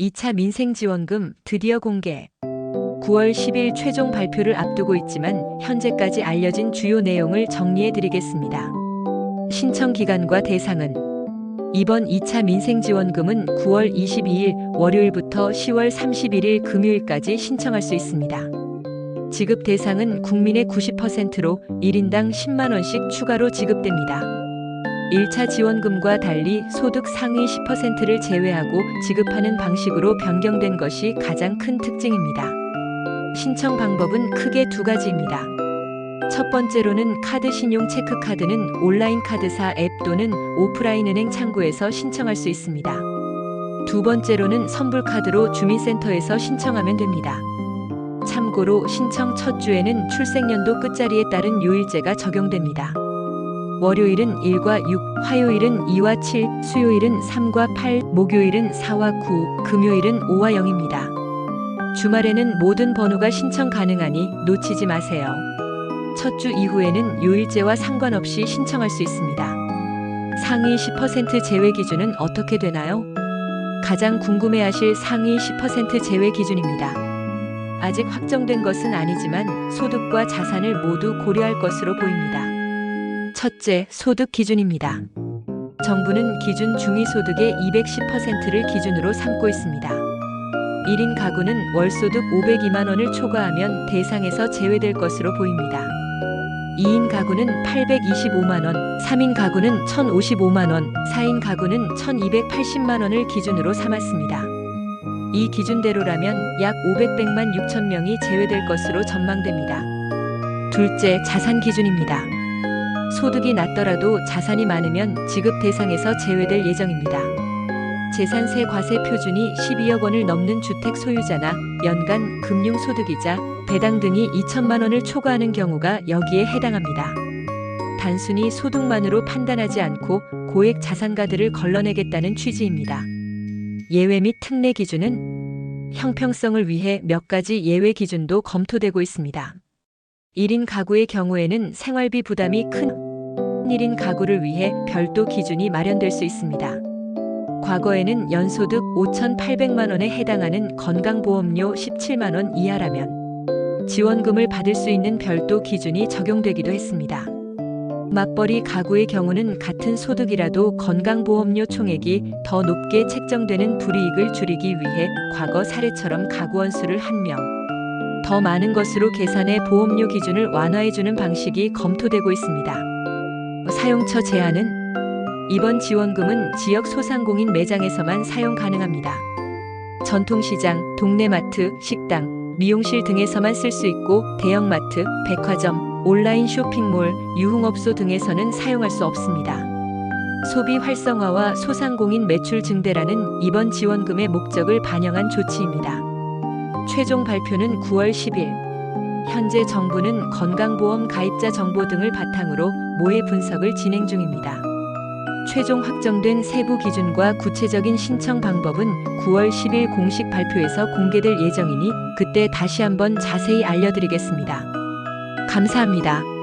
2차 민생지원금 드디어 공개. 9월 10일 최종 발표를 앞두고 있지만 현재까지 알려진 주요 내용을 정리해 드리겠습니다. 신청 기간과 대상은 이번 2차 민생지원금은 9월 22일 월요일부터 10월 31일 금요일까지 신청할 수 있습니다. 지급 대상은 국민의 90%로 1인당 10만원씩 추가로 지급됩니다. 1차 지원금과 달리 소득 상위 10%를 제외하고 지급하는 방식으로 변경된 것이 가장 큰 특징입니다. 신청 방법은 크게 두 가지입니다. 첫 번째로는 카드 신용 체크카드는 온라인 카드사 앱 또는 오프라인 은행 창구에서 신청할 수 있습니다. 두 번째로는 선불카드로 주민센터에서 신청하면 됩니다. 참고로 신청 첫 주에는 출생연도 끝자리에 따른 요일제가 적용됩니다. 월요일은 1과 6, 화요일은 2와 7, 수요일은 3과 8, 목요일은 4와 9, 금요일은 5와 0입니다. 주말에는 모든 번호가 신청 가능하니 놓치지 마세요. 첫 주 이후에는 요일제와 상관없이 신청할 수 있습니다. 상위 10% 제외 기준은 어떻게 되나요? 가장 궁금해하실 상위 10% 제외 기준입니다. 아직 확정된 것은 아니지만 소득과 자산을 모두 고려할 것으로 보입니다. 첫째, 소득 기준입니다. 정부는 기준 중위소득의 210%를 기준으로 삼고 있습니다. 1인 가구는 월소득 502만 원을 초과하면 대상에서 제외될 것으로 보입니다. 2인 가구는 825만 원, 3인 가구는 1,055만 원, 4인 가구는 1,280만 원을 기준으로 삼았습니다. 이 기준대로라면 약 500백만 6천 명이 제외될 것으로 전망됩니다. 둘째, 자산 기준입니다. 소득이 낮더라도 자산이 많으면 지급 대상에서 제외될 예정입니다. 재산세 과세 표준이 12억 원을 넘는 주택 소유자나 연간 금융소득이자 배당 등이 2천만 원을 초과하는 경우가 여기에 해당합니다. 단순히 소득만으로 판단하지 않고 고액 자산가들을 걸러내겠다는 취지입니다. 예외 및 특례 기준은 형평성을 위해 몇 가지 예외 기준도 검토되고 있습니다. 1인 가구의 경우에는 생활비 부담이 큰 1인 가구를 위해 별도 기준이 마련될 수 있습니다. 과거에는 연소득 5,800만 원에 해당하는 건강보험료 17만 원 이하라면 지원금을 받을 수 있는 별도 기준이 적용되기도 했습니다. 맞벌이 가구의 경우는 같은 소득이라도 건강보험료 총액이 더 높게 책정되는 불이익을 줄이기 위해 과거 사례처럼 가구원 수를 한 명, 더 많은 것으로 계산해 보험료 기준을 완화해주는 방식이 검토되고 있습니다. 사용처 제한은 이번 지원금은 지역 소상공인 매장에서만 사용 가능합니다. 전통시장, 동네마트, 식당, 미용실 등에서만 쓸 수 있고 대형마트, 백화점, 온라인 쇼핑몰, 유흥업소 등에서는 사용할 수 없습니다. 소비 활성화와 소상공인 매출 증대라는 이번 지원금의 목적을 반영한 조치입니다. 최종 발표는 9월 10일. 현재 정부는 건강보험 가입자 정보 등을 바탕으로 모의 분석을 진행 중입니다. 최종 확정된 세부 기준과 구체적인 신청 방법은 9월 10일 공식 발표에서 공개될 예정이니 그때 다시 한번 자세히 알려드리겠습니다. 감사합니다.